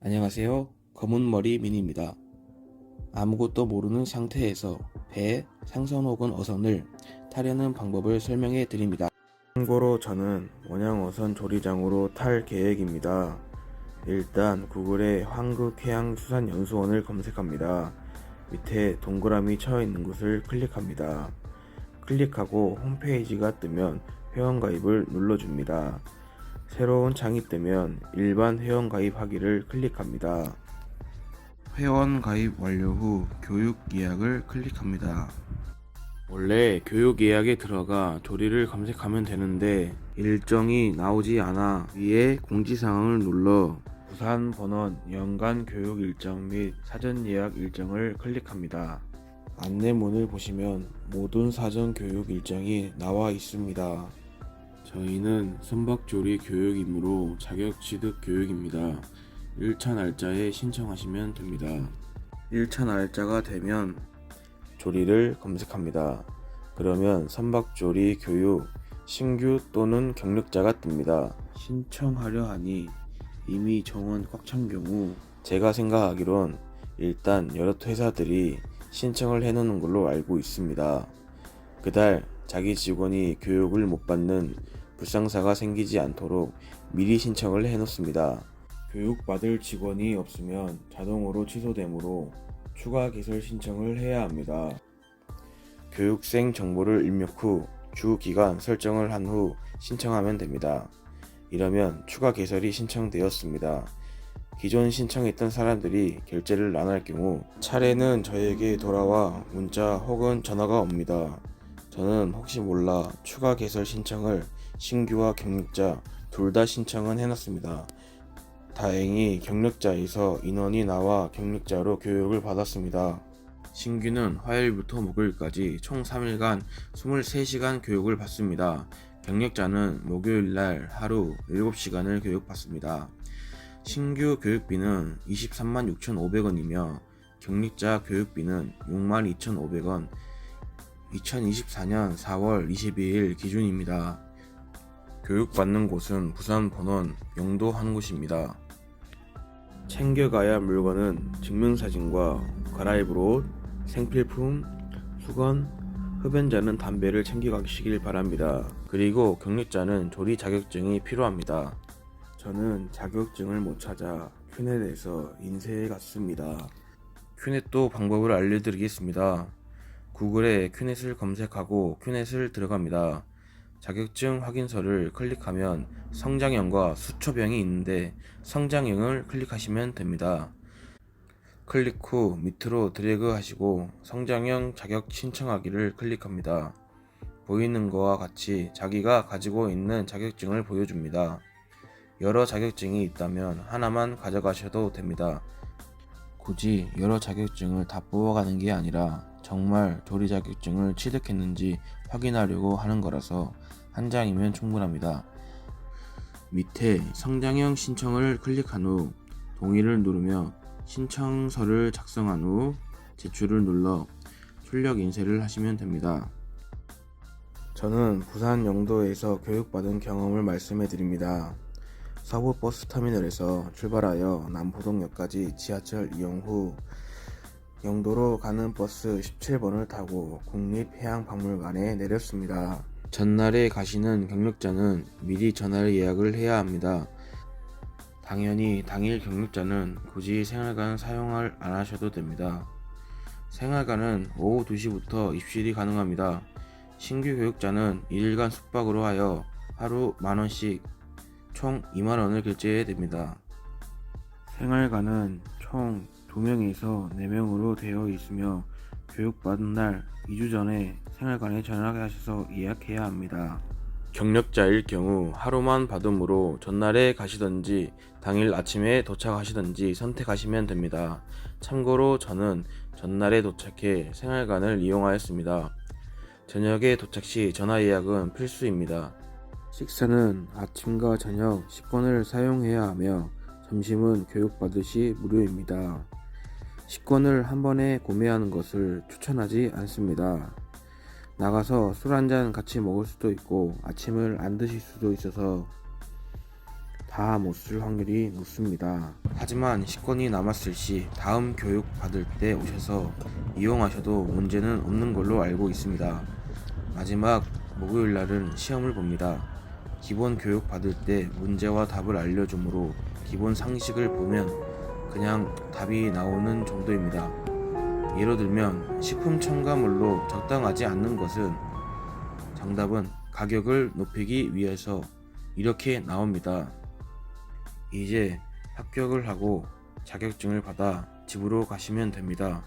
안녕하세요. 검은머리 민입니다. 아무것도 모르는 상태에서 배, 상선 혹은 어선을 타려는 방법을 설명해 드립니다. 참고로 저는 원양어선 조리장으로 탈 계획입니다. 일단 구글에 황극해양수산연수원을 검색합니다. 밑에 동그라미 쳐 있는 곳을 클릭합니다. 클릭하고 홈페이지가 뜨면 회원가입을 눌러줍니다. 새로운 창이 뜨면 일반 회원 가입하기를 클릭합니다. 회원 가입 완료 후 교육 예약을 클릭합니다. 원래 교육 예약에 들어가 조리를 검색하면 되는데 일정이 나오지 않아 위에 공지사항을 눌러 부산 번원 연간 교육 일정 및 사전 예약 일정을 클릭합니다. 안내문을 보시면 모든 사전 교육 일정이 나와 있습니다. 저희는 선박조리 교육이므로 자격 취득 교육입니다. 1차 날짜에 신청하시면 됩니다. 1차 날짜가 되면 조리를 검색합니다. 그러면 선박조리 교육 신규 또는 경력자가 뜹니다. 신청하려 하니 이미 정원 꽉 찬 경우 제가 생각하기론 일단 여러 회사들이 신청을 해놓는 걸로 알고 있습니다. 그달 자기 직원이 교육을 못 받는 불상사가 생기지 않도록 미리 신청을 해놓습니다. 교육받을 직원이 없으면 자동으로 취소되므로 추가 개설 신청을 해야 합니다. 교육생 정보를 입력 후 주 기간 설정을 한 후 신청하면 됩니다. 이러면 추가 개설이 신청되었습니다. 기존 신청했던 사람들이 결제를 안 할 경우 차례는 저에게 돌아와 문자 혹은 전화가 옵니다. 저는 혹시 몰라 추가 개설 신청을 신규와 경력자 둘 다 신청은 해놨습니다. 다행히 경력자에서 인원이 나와 경력자로 교육을 받았습니다. 신규는 화요일부터 목요일까지 총 3일간 23시간 교육을 받습니다. 경력자는 목요일 날 하루 7시간을 교육받습니다. 신규 교육비는 23만 6,500원이며 경력자 교육비는 6만 2,500원 2024년 4월 22일 기준입니다. 교육받는 곳은 부산 본원 영도 한 곳입니다. 챙겨가야 할 물건은 증명사진과 옷, 생필품, 수건, 흡연자는 담배를 챙겨가시길 바랍니다. 그리고 경력자는 조리 자격증이 필요합니다. 저는 자격증을 못 찾아 큐넷에서 인쇄해 갔습니다. 큐넷도 방법을 알려드리겠습니다. 구글에 큐넷을 검색하고 큐넷을 들어갑니다. 자격증 확인서를 클릭하면 성장형과 수초병이 있는데 성장형을 클릭하시면 됩니다. 클릭 후 밑으로 드래그 하시고 성장형 자격 신청하기를 클릭합니다. 보이는 거와 같이 자기가 가지고 있는 자격증을 보여줍니다. 여러 자격증이 있다면 하나만 가져가셔도 됩니다. 굳이 여러 자격증을 다 뽑아가는 게 아니라 정말 조리 자격증을 취득했는지 확인하려고 하는 거라서 한 장이면 충분합니다. 밑에 성장형 신청을 클릭한 후 동의를 누르며 신청서를 작성한 후 제출을 눌러 출력 인쇄를 하시면 됩니다. 저는 부산 영도에서 교육받은 경험을 말씀해 드립니다. 서부 버스 터미널에서 출발하여 남포동역까지 지하철 이용 후 영도로 가는 버스 17번을 타고 국립해양박물관에 내렸습니다. 전날에 가시는 경력자는 미리 전날 예약을 해야 합니다. 당연히 당일 경력자는 굳이 생활관 사용을 안 하셔도 됩니다. 생활관은 오후 2시부터 입실이 가능합니다. 신규 교육자는 1일간 숙박으로 하여 하루 만원씩 총 2만원을 결제해야 됩니다. 생활관은 총 2명에서 4명으로 되어 있으며 교육받은 날 2주 전에 생활관에 전화하셔서 예약해야 합니다. 경력자일 경우 하루만 받음으로 전날에 가시던지 당일 아침에 도착하시던지 선택하시면 됩니다. 참고로 저는 전날에 도착해 생활관을 이용하였습니다. 저녁에 도착 시 전화 예약은 필수입니다. 식사는 아침과 저녁 식권을 사용해야 하며 점심은 교육받으시 무료입니다. 식권을 한 번에 구매하는 것을 추천하지 않습니다. 나가서 술 한 잔 같이 먹을 수도 있고 아침을 안 드실 수도 있어서 다 못 쓸 확률이 높습니다. 하지만 식권이 남았을 시 다음 교육 받을 때 오셔서 이용하셔도 문제는 없는 걸로 알고 있습니다. 마지막 목요일 날은 시험을 봅니다. 기본 교육 받을 때 문제와 답을 알려주므로 기본 상식을 보면 그냥 답이 나오는 정도입니다. 예로 들면 식품 첨가물로 적당하지 않는 것은 정답은 가격을 높이기 위해서 이렇게 나옵니다. 이제 합격을 하고 자격증을 받아 집으로 가시면 됩니다.